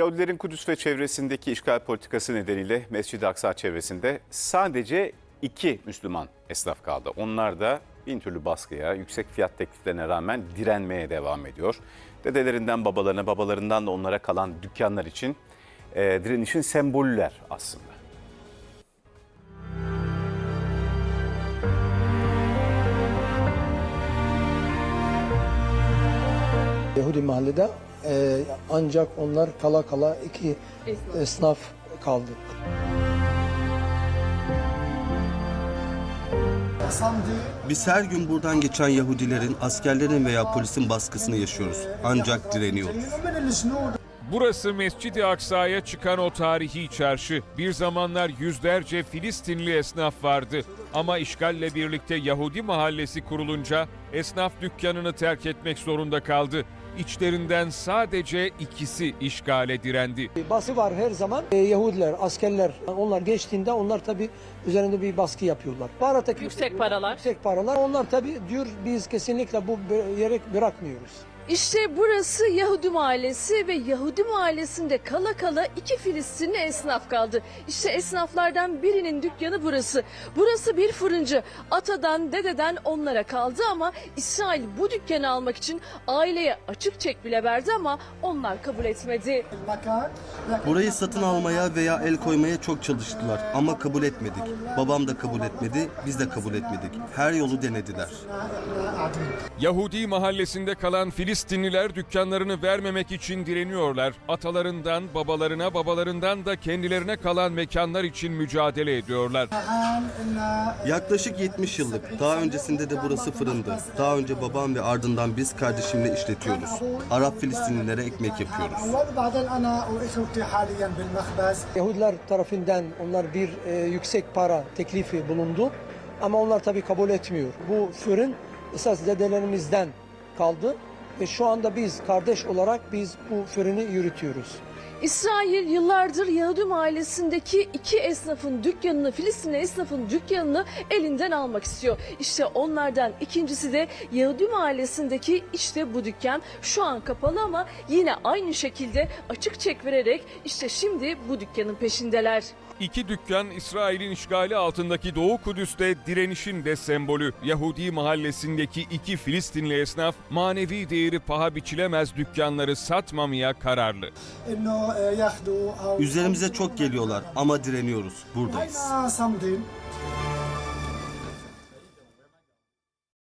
Yahudilerin Kudüs ve çevresindeki işgal politikası nedeniyle Mescid-i Aksa çevresinde sadece iki Müslüman esnaf kaldı. Onlar da bin türlü baskıya, yüksek fiyat tekliflerine rağmen direnmeye devam ediyor. Dedelerinden babalarına, babalarından da onlara kalan dükkanlar için e, direnişin semboller aslında. Yahudi mahallede e, ancak onlar kala kala iki esnaf kaldı. Biz her gün buradan geçen Yahudilerin, askerlerin veya polisin baskısını yaşıyoruz. Ancak direniyoruz. Burası Mescid-i Aksa'ya çıkan o tarihi çarşı. Bir zamanlar yüzlerce Filistinli esnaf vardı. Ama işgalle birlikte Yahudi mahallesi kurulunca esnaf dükkanını terk etmek zorunda kaldı. İçlerinden sadece ikisi işgale direndi. Baskı var her zaman. E, Yahudiler, askerler onlar geçtiğinde onlar tabi üzerinde bir baskı yapıyorlar. Para teklifi- Yüksek paralar. Yüksek paralar. Onlar tabi diyor biz kesinlikle bu yere bırakmıyoruz. İşte burası Yahudi mahallesi ve Yahudi mahallesinde kala kala iki Filistinli esnaf kaldı. İşte esnaflardan birinin dükkanı burası. Burası bir fırıncı. Atadan dededen onlara kaldı ama İsrail bu dükkanı almak için aileye açık çek bile verdi ama onlar kabul etmedi. Burayı satın almaya veya el koymaya çok çalıştılar ama kabul etmedik. Babam da kabul etmedi, biz de kabul etmedik. Her yolu denediler. Yahudi mahallesinde kalan Filistinliler dükkanlarını vermemek için direniyorlar. Atalarından, babalarına, babalarından da kendilerine kalan mekanlar için mücadele ediyorlar. Yaklaşık 70 yıllık. Daha öncesinde de burası fırındı. Daha önce babam ve ardından biz kardeşimle işletiyoruz. Arap Filistinlilere ekmek yapıyoruz. Yahudiler tarafından onlar bir e, yüksek para teklifi bulundu. Ama onlar tabii kabul etmiyor. Bu fırın esas dedelerimizden kaldı. Ve şu anda biz kardeş olarak biz bu fırını yürütüyoruz. İsrail yıllardır Yahudi mahallesindeki iki esnafın dükkanını, Filistinli esnafın dükkanını elinden almak istiyor. İşte onlardan ikincisi de Yahudi mahallesindeki işte bu dükkan. Şu an kapalı ama yine aynı şekilde açık çek vererek işte şimdi bu dükkanın peşindeler. İki dükkan İsrail'in işgali altındaki Doğu Kudüs'te direnişin de sembolü. Yahudi mahallesindeki iki Filistinli esnaf manevi değeri paha biçilemez dükkanları satmamaya kararlı. Üzerimize çok geliyorlar ama direniyoruz. Buradayız.